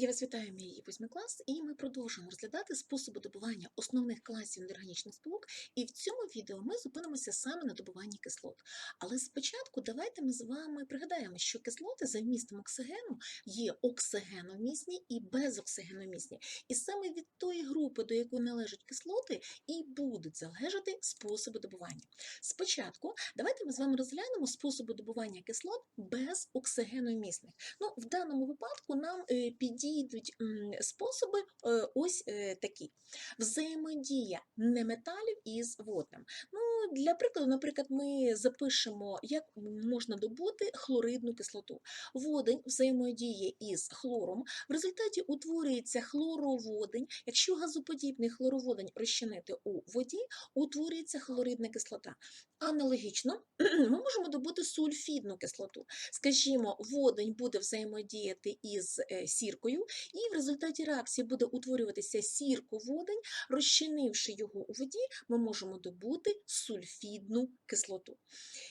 Я вас вітаю, мій восьмий клас, і ми продовжуємо розглядати способи добування основних класів неорганічних сполук. І в цьому відео ми зупинимося саме на добуванні кислот. Але спочатку давайте ми з вами пригадаємо, що кислоти за вмістом оксигену є оксигеномісні і безоксигеномісні. І саме від тої групи, до якої належать кислоти, і будуть залежати способи добування. Спочатку давайте ми з вами розглянемо способи добування кислот без оксигеномісних. Ну, в даному випадку нам е, підійдуть способи е, ось е, такі: взаємодія неметалів із водним. Ну, для прикладу, наприклад, ми запишемо, як можна добути хлоридну кислоту. Водень взаємодіє із хлором. В результаті утворюється хлороводень. Якщо газоподібний хлороводень розчинити у воді, утворюється хлоридна кислота. Аналогічно, ми можемо добути сульфідну кислоту. Скажімо, водень буде взаємодіяти із е, сіркою, і в результаті реакції буде утворюватися сірководень. Розчинивши його у воді, ми можемо добути сульфідну кислоту.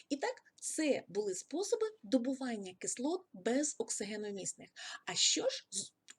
І так, це були способи добування кислот без оксигеномісних. А що ж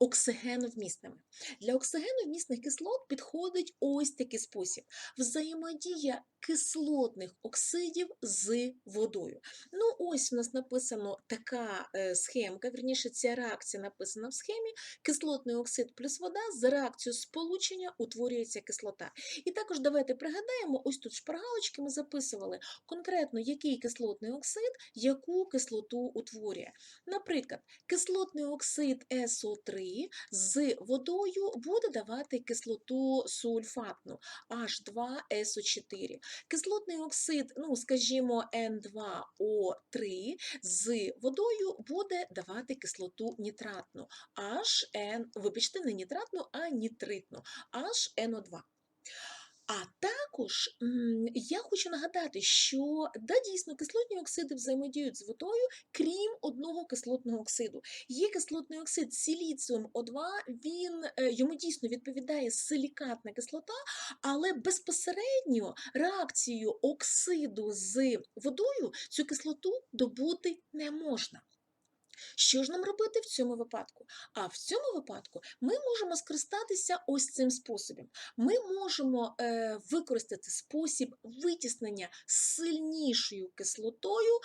оксигеновмісними? Для оксигеновмісних кислот підходить ось такий спосіб: взаємодія кислотних оксидів з водою. Ну, ось у нас написано така е, схемка, верніше, ця реакція написана в схемі. Кислотний оксид плюс вода за реакцією сполучення утворюється кислота. І також давайте пригадаємо, ось тут шпаргалочки ми записували конкретно, який кислотний оксид яку кислоту утворює. Наприклад, кислотний оксид СО3 з водою буде давати кислоту сульфатну H2SO4. Кислотний оксид, ну, скажімо, N2O3 з водою буде давати кислоту нітратну HN, вибачте, не нітратну, а нітритну HNO2. А також я хочу нагадати, що да, дійсно кислотні оксиди взаємодіють з водою, крім одного кислотного оксиду. Є кислотний оксид з силіціум О2, він, е, йому дійсно відповідає силікатна кислота, але безпосередньо реакцією оксиду з водою цю кислоту добути не можна. Що ж нам робити в цьому випадку? А в цьому випадку ми можемо скористатися ось цим способом. Ми можемо е, використати спосіб витіснення сильнішою кислотою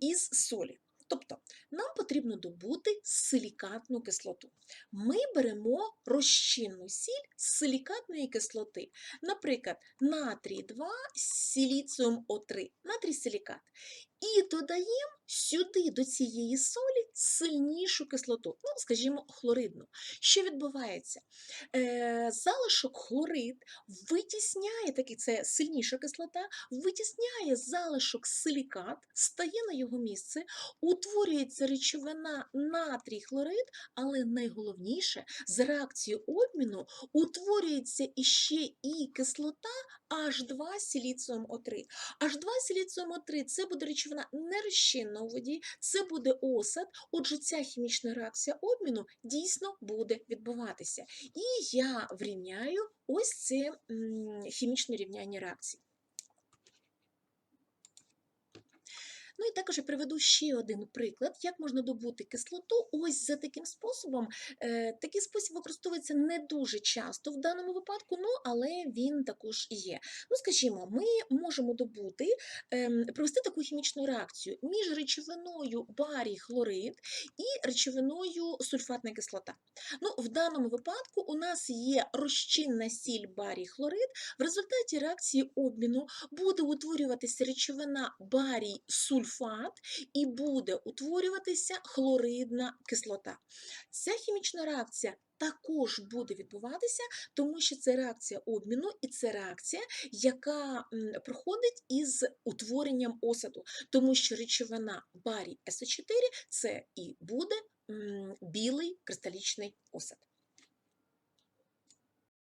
із солі. Тобто нам потрібно добути силікатну кислоту. Ми беремо розчинну сіль з силікатної кислоти, наприклад, натрій 2 з силіціум О3, натрій силікат. І додаємо сюди до цієї солі сильнішу кислоту, ну, скажімо, хлоридну. Що відбувається? Е, залишок хлорид витісняє, такий це сильніша кислота, витісняє залишок силікат, стає на його місце, утворюється речовина натрій хлорид, але найголовніше, за реакцією обміну утворюється іще і кислота H2 силіціум О3. H2 силіціум О3 це буде речовина нерозчинна у воді, це буде осад. Отже, ця хімічна реакція обміну дійсно буде відбуватися. І я врівняю ось це хімічне рівняння реакцій. Ну і також я приведу ще один приклад, як можна добути кислоту. Ось за таким способом. Е, Такий спосіб використовується не дуже часто в даному випадку, ну але він також є. Ну, скажімо, ми можемо добути, ем, провести таку хімічну реакцію між речовиною барій хлорид і речовиною сульфатна кислота. Ну, в даному випадку у нас є розчинна сіль барій хлорид. В результаті реакції обміну буде утворюватися речовина барій сульфат і буде утворюватися хлоридна кислота. Ця хімічна реакція також буде відбуватися, тому що це реакція обміну, і це реакція, яка проходить із утворенням осаду, тому що речовина барій СО4 це і буде білий кристалічний осад.